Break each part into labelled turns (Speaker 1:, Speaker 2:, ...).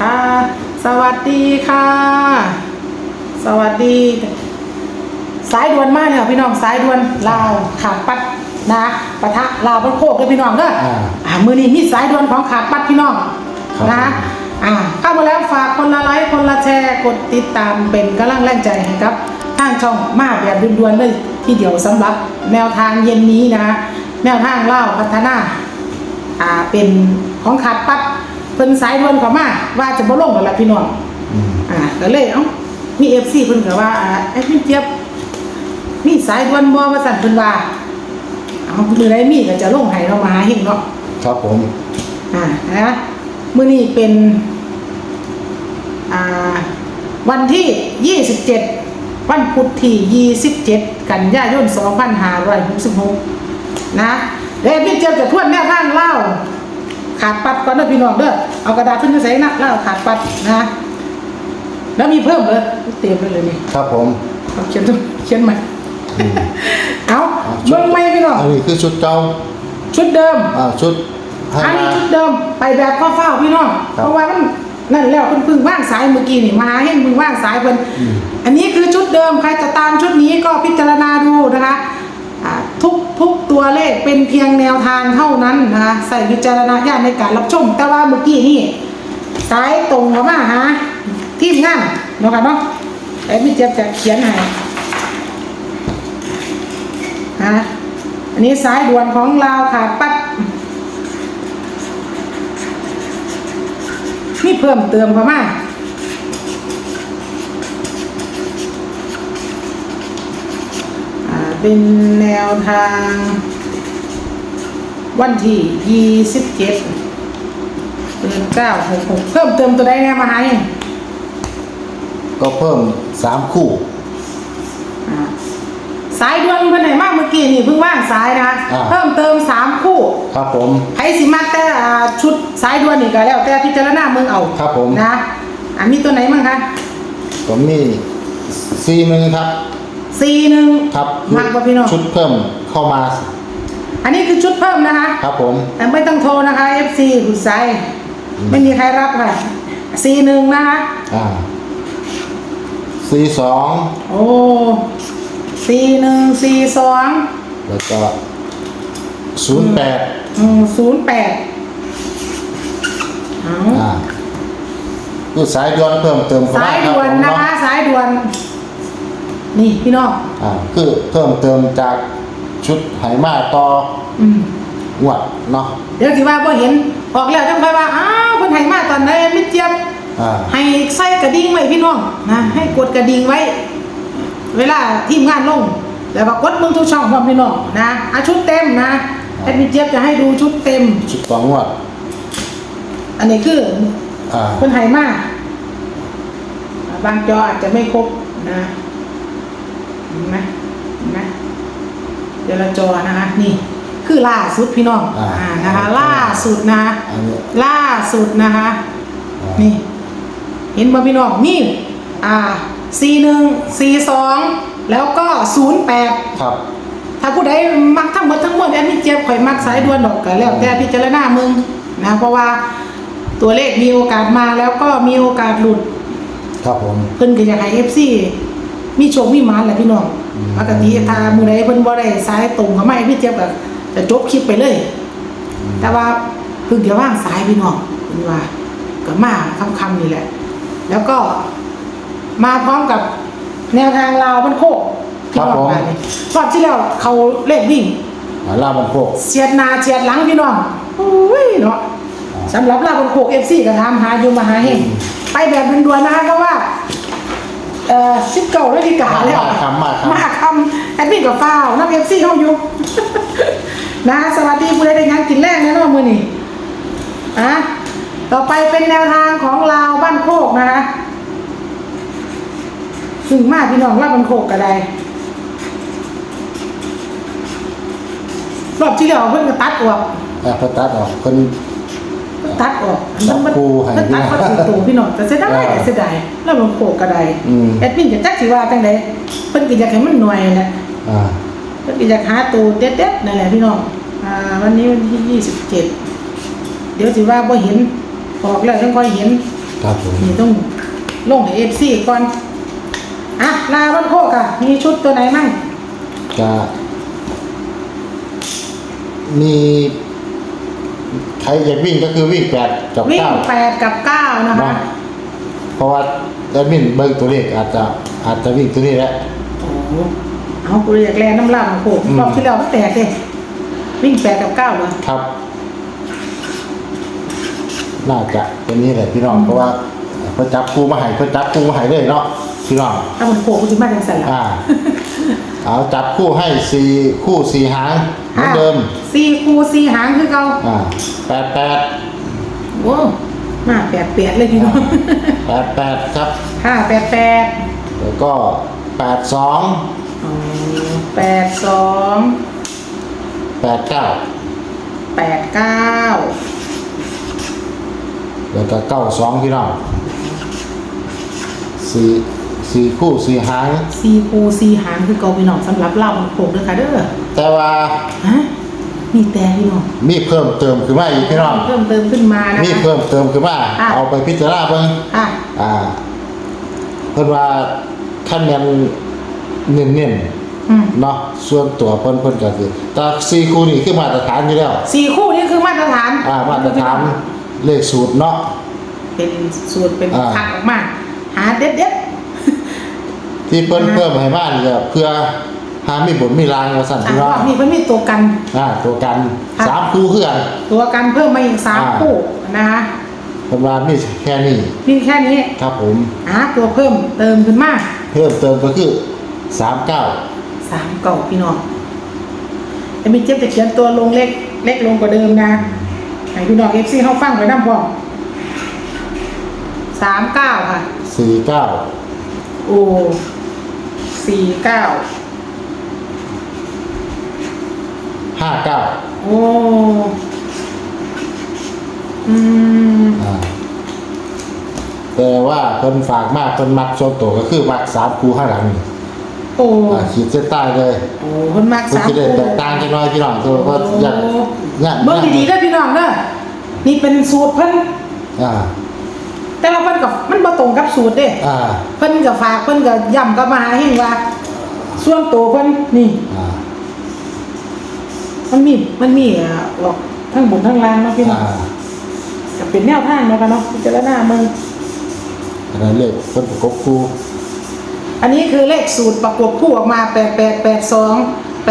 Speaker 1: ค่ะสวัสดีค่ะ สวัสดี สายด่วนมากเนี่ยพี่น้องสายด่วนลาวขาดปัดนะปะทะลาวบันโคกเลยพี่น้องเด้อ
Speaker 2: อ่า
Speaker 1: อ่ามือนี้มีสายด่วนของขาดปัดพี่น้อง
Speaker 2: ครับ
Speaker 1: นะอ่าเข้ามาแล้วฝากคนละไลค์คนละแชร์กดติดตามเป็นกำลังแรงใจให้ครับทางช่องมาแบบด่วนๆเลยที่เดียวสำหรับแนวทางเย็นนี้นะคะแนวทางเล่าวพัฒนาอ่าเป็นของขาดปัด เพิ่นสายด่วนเข้ามาว่าจะบ่ลงแล้วล่ะพี่น้อง
Speaker 2: อืม
Speaker 1: อ่าก็เลยเอ้ามีเอฟซีเพิ่นก็ว่าอ่าไอ้พี่เจี๊ยบมีสายด่วนบ่ว่าสั่นเพิ่นว่าเอามือใดมีก็จะลงให้เรามาหาเฮงเนาะ
Speaker 2: ครับผม
Speaker 1: อ่านะมื้อนี้เป็นอ่าวันที่ 27 วันพุธที่ 27 กันยายน 2566 นะเดี๋ยวพี่เจี๊ยบจะทวนแนวทางเล่าขาดปัด ก่อนเด้อพี่น้องเด้อเอากระดาษขึ้นมาใส่นะเล่าขาดปัดนะแล้วมีเพิ่มเลยเตรียมไปเลยนี่
Speaker 2: ครับผม
Speaker 1: เอาเขียนตัวเขียนใหม่
Speaker 2: อืม
Speaker 1: เอา
Speaker 2: อ่าชุด
Speaker 1: เบิ่งไม่พี่น้อง
Speaker 2: อันนี้คือชุดเก่า
Speaker 1: ชุดเดิม
Speaker 2: อ่าชุดให้
Speaker 1: อันนี้
Speaker 2: มา
Speaker 1: ชุดเดิมไปแบบเฝ้าๆพี่น้อง
Speaker 2: ครับ
Speaker 1: เพราะว่ามันนั่นแล้วเพิ่งเพิ่งว่างสายเมื่อกี้นี่มาให้เพิ่งว่างสายเพิ่น
Speaker 2: อืม
Speaker 1: อันนี้คือชุดเดิมใครจะตามชุดนี้ก็พิจารณาดูนะคะอ่า ทุกตัวเลขเป็นเพียงแนวทางเท่านั้นนะคะใส่วิจารณญาณในการรับชม แต่ว่าเมื่อกี้นี่สายตรงเข้ามาหาทีมงานเนาะค่ะเนาะไอ้พี่เจี๊ยบจะเขียนให้ฮะอันนี้สายด่วนของเราขาดปัดมีเพิ่มเติมเข้ามาอ่า เป็นแนวทาง วันที่ยี่สิบเจ็ดเดือนเก้าหกหกเพิ่มเติมตัวใดแน่มาให้
Speaker 2: ก็เพิ่มสามคู่
Speaker 1: อ่าสายด่วนเพิ่นไหนมากเมื่อกี้นี่เพิ่งว่างสายนะคะ
Speaker 2: อ่า
Speaker 1: เพิ่มเติมสามคู่
Speaker 2: ครับผม
Speaker 1: ใครสิมาแต่อ่าชุดสายด่วนนี่ก็แล้ว แต่พิจารณาเมืองเอา
Speaker 2: ครับผม
Speaker 1: นะอ่ามีตัวไหนบ้างคะ
Speaker 2: ก็มีซีหนึ่งครับ
Speaker 1: สี่หนึ่ง
Speaker 2: ครับ
Speaker 1: มักกว่าพี่น้อง
Speaker 2: ชุดเพิ่มเข้ามา
Speaker 1: อันนี้คือชุดเพิ่มนะคะ
Speaker 2: ครับผม
Speaker 1: แต่ไม่ต้องโทรนะคะ FC หุดไซไม่มีใครรับค่ะสี่หนึ่งนะคะ
Speaker 2: อ่าซีสอง
Speaker 1: โอ้สี่หนึ่งสี่สอง
Speaker 2: แล้วก็ศูนย์แปด
Speaker 1: อืมศูนย์แปดเอา
Speaker 2: อ่าคือสายด่วนเพิ่มเติมเข้า
Speaker 1: สามา
Speaker 2: ยครับ
Speaker 1: ด่วน
Speaker 2: ผม
Speaker 1: นะ
Speaker 2: เนาะ
Speaker 1: คะสายด่วน นี่พี่น้อง
Speaker 2: อ่าคือเพิ่มเติมจากชุดไหมาต่อ
Speaker 1: อืม
Speaker 2: งวดเนาะ
Speaker 1: เดี๋ยวสิว่าพอเห็นออกแล้วจังค่อยว่าอ้าวเพิ่นให้มาตอนไหนไม่เจี๊ยบ
Speaker 2: อ่า
Speaker 1: ให้ใส่กระดิ่งไว้พี่น้องนะให้กดกระดิ่งไว้ เวลาทีมงานลง แล้วก็กดมึงทุกช่องพร้อมพี่น้องนะอาชุดเต็มนะแอดมินเจี๊ยบจะให้ดูชุดเต็ม
Speaker 2: ชุดสองงวด
Speaker 1: อันนี้คือ
Speaker 2: อ่า
Speaker 1: คนไทยมาก บางจออาจจะไม่ครบนะ เห็นไหมเห็นไหมเดี๋ยวละจอนะคะนี่ คือล่าสุดพี่น้อง
Speaker 2: อ่า
Speaker 1: อ่านะคะ ล่าสุดนะคะ
Speaker 2: อันนี้
Speaker 1: ล่าสุดนะคะ
Speaker 2: อ่า
Speaker 1: นี่ เห็นบ่พี่น้องนี่อ่าสี่หนึ่งสี่สองแล้วก็ศูนย์แปด
Speaker 2: ครับ
Speaker 1: ถ้าผู้ใดมักทั้งหมดทั้งมวลแอดมินเจ็บข่อยมักสายด่วนดอกก็แล้วแต่พิจารณามึงนะเพราะว่าตัวเลขมีโอกาสมาแล้วก็มีโอกาสหลุด
Speaker 2: ครับผม
Speaker 1: เพิ่นก็อยากให้ FC มีโชคมีหมานแหละพี่น้อง
Speaker 2: อืม
Speaker 1: ปกติถ้ามื้อใดเพิ่นบ่ได้สายตรงเข้ามาให้พี่เจ็บก็จะจบคลิปไปเลย แต่ว่าเพิ่งจะว่างสายพี่น้องเพิ่นว่าก็มาค่ำๆนี่แหละ แล้วก็มาพร้อมกับแนวทางลาวมันโคกที่ว่ามานี่รอบที่แล้วเขาเลขวิ่ง
Speaker 2: อ่าล่าบันโพก
Speaker 1: เฉียดหน้าเฉียดหลังพี่น้องโอ้ยเนาะสำหรับลาบนโคก FC ก็ถามหาอยู่มาหาเฮงไปแบบด่วนๆนะคะเพราะว่า เอ่อสิบเก้านาฬิกาแล้ว
Speaker 2: มาคำมาคำ
Speaker 1: มาคำแอดมินกับฟ้าวน้ำ FC เข้าอยู่นะสวัสดีผู้ใดได้งานกินแรกแน่นอนมื้อนี้อะต่อไปเป็นแนวทางของลาวบ้านโคกนะคะซึ่งมากพี่น้องลาวบ้านโคกก็ได้รอบที่แล้วเพิ่นก็ตัดออก
Speaker 2: อ่าพระตัดออกคน
Speaker 1: ตัดออก
Speaker 2: จับคู่ให้
Speaker 1: มันตัดเขาถือตัวพี่น้องแต่เสียดาย
Speaker 2: อ่า
Speaker 1: แต่เสียดายแล้วมันโขกกระได
Speaker 2: อืม
Speaker 1: แอดมินจะจักสิว่าจังไดเพิ่นก็อยากให้มันหน่วยแหละ
Speaker 2: อ่า
Speaker 1: เพิ่นก็อยากหาตัวเด็ดๆนั่นแหละพี่น้องอ่าวันนี้วันที่ยี่สิบเจ็ดเดี๋ยวสิว่าบ่เห็นออกแล้วจังค่อยเห็น
Speaker 2: คครับผม
Speaker 1: นี่ต้องลงให้เอฟซีก่อน อะ ลาวันโคกอะ มีชุดตัวไหนมั่ง
Speaker 2: จะมี ใครอยากวิ่งก็คือวิ่งแปดกับ
Speaker 1: วิ่ง
Speaker 2: เก้า
Speaker 1: แปดกับเก้านะคะ
Speaker 2: เนาะเพราะว่าแอดมินเบิ่งตัวเลขอาจจะอาจจะวิ่งตัวนี้แหละ
Speaker 1: โอ้โหเอากูอยากแลน้ำลาวันโคก
Speaker 2: อืม
Speaker 1: รอบที่แล้วก็แตกเลยวิ่งแปดกับเก้าเลย
Speaker 2: ครับ น่าจะเป็นนี้แหละพี่น้องเพราะว่าเพิ่นจับคู่มาให้เพิ่นจับคู่มาให้เลยเนาะพี่น้อง
Speaker 1: ถ้าวันโคกกูจะมาจังสันละ
Speaker 2: อ่า เอาจับคู่ให้สี่คู่สี่หาง เหมือนเดิม
Speaker 1: สี่คูสี่หางคือเก่า
Speaker 2: อ่าแปดแปด
Speaker 1: โอ้มาแปดแปดเลยพี่น้อง
Speaker 2: แปดแปดครับ
Speaker 1: ห้าแปดแปด
Speaker 2: แล้วก็แปดสอง
Speaker 1: อ๋อแปดสอง
Speaker 2: แปดเก้า
Speaker 1: แปดเก้า
Speaker 2: แล้วก็เก้าสองพี่น้องสี่ สี่คู่สี่หาง
Speaker 1: สี่คูสี่หางคือเก่าพี่น้องสำหรับเล่าวันโคกเด้อค่ะเด้อ
Speaker 2: แต่ว่า
Speaker 1: ฮะมีแต่พี่น้อง
Speaker 2: มีเพิ่มเติมขึ้นมาอีกพี่น้อง
Speaker 1: เพิ่มเติมขึ้นมานะ
Speaker 2: มี
Speaker 1: คะ
Speaker 2: เพิ่มเติมขึ้นมา
Speaker 1: อะ
Speaker 2: เอาไปพิจารณาเบิ่ง
Speaker 1: ค่ะ
Speaker 2: อ่า เพิ่นว่าขั้นยันเน้น
Speaker 1: อืม
Speaker 2: ๆเนาะ ส่วนตัวเพิ่นเพิ่นก็คือแต่สี่คู่นี่คือมาตรฐานอยู่แล้ว
Speaker 1: สี่คู่นี่คือมาตรฐาน
Speaker 2: อ่า มาตรฐานเลขสูตรเนาะ
Speaker 1: เป็นสูตรเป็น
Speaker 2: อ่า
Speaker 1: คัดออกมา หาเด็ดเด็ด
Speaker 2: ที่เพิ่นเพิ่มให้มานี่ก็เพื่อหามีบุญมีรางว่าสั่น
Speaker 1: อ่า
Speaker 2: พี่น้อง
Speaker 1: รอบนี้มันมีตัวกัน
Speaker 2: อ่าตัวกัน
Speaker 1: ค่ะ
Speaker 2: สามคู่คือกัน
Speaker 1: ตัวกันเพิ่มมาอีกสาม
Speaker 2: อ่า
Speaker 1: คู่นะคะ
Speaker 2: เพิ่นว่ามีแค่นี้
Speaker 1: มีแค่นี้
Speaker 2: ครับผม
Speaker 1: หาตัวเพิ่มเติมขึ้นมา
Speaker 2: เพิ่มเติมก็คือสามเก้า
Speaker 1: สามเก่าพี่น้องจะมีเจ็บจะเขียนตัวลงเล็กเล็กลงกว่าเดิมนะให้พี่น้องเอฟซีเขาฟังไว้น้ำพอสามเก้าค่ะ
Speaker 2: สี่เก้า
Speaker 1: โอ้ สี่เก้า
Speaker 2: ห้าเก้า
Speaker 1: โอ้อืม
Speaker 2: อ่าแต่ว่าเพิ่นฝากมากเพิ่นมักส่วนตัวก็คือมักสามคู่ข้างหลังนี่
Speaker 1: โอ้
Speaker 2: อ่าขีดเส้นใต้เลย
Speaker 1: โอ้คนมาก
Speaker 2: เพิ่น
Speaker 1: สาม
Speaker 2: จะได้
Speaker 1: คู่
Speaker 2: แตกต่างจังน้อยพี่น้องตัวว่าอยากอยาก
Speaker 1: เบิ่งดีๆเด้อพี่น้องเด้อนี่เป็นสูตรเพิ่น
Speaker 2: อ่า
Speaker 1: แต่ว่าเพิ่นกับมันบ่ตรงกับสูตรเด้
Speaker 2: อ่า
Speaker 1: เพิ่นก็ฝากเพิ่นก็ย้ำกับมหาเฮงว่า ส่วนตัวเพิ่นนี่
Speaker 2: อ่า
Speaker 1: มันมีมันมีอ่าออกทั้งบนทั้งล่างเนาะพี่น้อง
Speaker 2: อ่า
Speaker 1: ก็เป็นแนวทางเนาะค่ะเนาะพิจารณามึง
Speaker 2: อันนั้นเลขเพิ่นประกบคู่
Speaker 1: อันนี้คือเลขสูตรประกบคู่ออกมา8882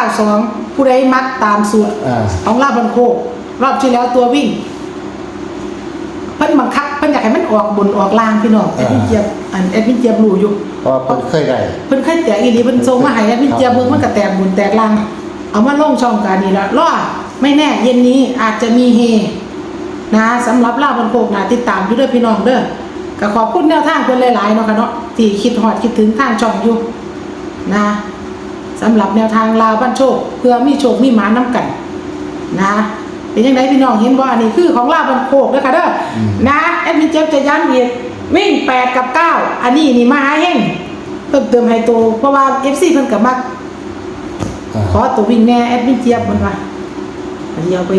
Speaker 1: 8992ผู้ใดมักตามสูตร
Speaker 2: อ่า
Speaker 1: ของลาบันโคกรอบที่แล้วตัววิ่ง เพิ่นบังคับเพิ่ นอยากให้มันออกบนออกล่างพี่น้องแอดมินเจียบอันแอดมินเจียบรู้อยู่
Speaker 2: เพราะว่าเพิ่นเคยได้
Speaker 1: เพิ่นเคยแตกอีหลีเพิ่นส่งมาให้แอดมินเจียบเบิ่งมันก็แตกบนแตกล่าง เอามาลงช่องการนี้ละรอไม่แน่ เย็นนี้อาจจะมีเฮนะสำหรับลาบันโคกนะติดตามอยู่เด้อพี่น้องเด้อก็ขอบคุณแนวทางเพิ่นหลายๆเนาะค่ะเนาะที่คิดฮอดคิดถึงทางช่องอยู่นะสำหรับแนวทางลาวบ้านโชค เพื่อมีโชคมีหมาน้ำกันนะ เป็นยังไงพี่น้องเห็นว่าอันนี้คือของลาบันโคกเด้อค่ะเด้ออนะแอดมินเจฟจะย้ำอีกวิ่งแปดกับเก้าอันนี้นี่มหาเฮงเพิ่มเติมให้ตัวเพราะว่าเอฟซีเพิ่นกับมัก
Speaker 2: อ่า
Speaker 1: ขอตัววิ่งแน่แอดมินเจี๊ยบมันว่าอันนี้เอาไป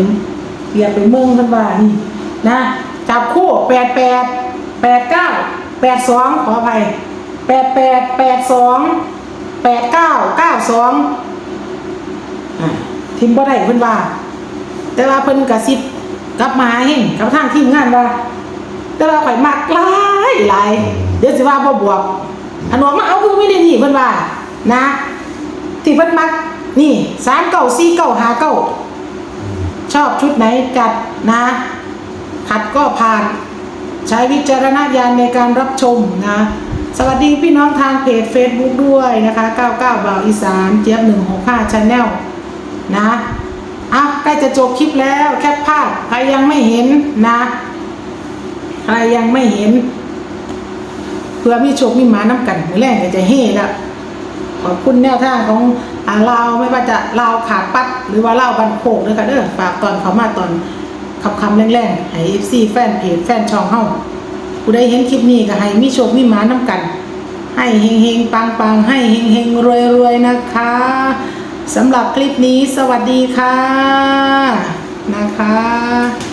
Speaker 1: เปลี่ยนไปเมืองมันว่านี่นะจับคู่แปดแปดแปดเก้าแปดสองขออภัยแปดแปดแปดสองแปดเก้าเก้าสองอะทิมบ่ได้เพิ่นว่า แต่ว่าเพิ่นกระซิบกลับมาเห็นกับทางทีมงานว่า แต่ว่าข่อยมักหลายหลายเดี๋ยวสิว่าบ่บวกอันว่ามาเอาคือไม่ได้นี่เพิ่นว่า นะ ที่เพิ่นมักนี่สามเก้าสี่เก้าหาเก้าชอบชุดไหนจัดนะขัดก็ผ่าน ใช้วิจารณญาณในการรับชมนะ สวัสดีพี่น้องทางเพจ Facebook ด้วยนะคะ 99บ่าวอีสานเจี๊ยบ165 Channel นะ อะใกล้จะจบคลิปแล้วแคปภาพใครยังไม่เห็นนะใครยังไม่เห็น เพื่อมีโชคมีหมาน้ำกันมือแรกก็จะเฮ่ละขอบคุณแนวทางของอาลาวไม่ว่าจะลาวขาปัด หรือว่าลาวบันโคกด้วยค่ะเด้อฝากตอนเขามาตอนคำคำแรงๆให้ FC แฟนเพจแฟนช่องเฮาผู้ใดเห็นคลิปนี้ก็ให้มีโชคมีหมาน้ำกัน ให้เฮงเฮงปังปังให้เฮงเฮงรวยรวยนะคะ สำหรับคลิปนี้สวัสดีค่ะนะคะ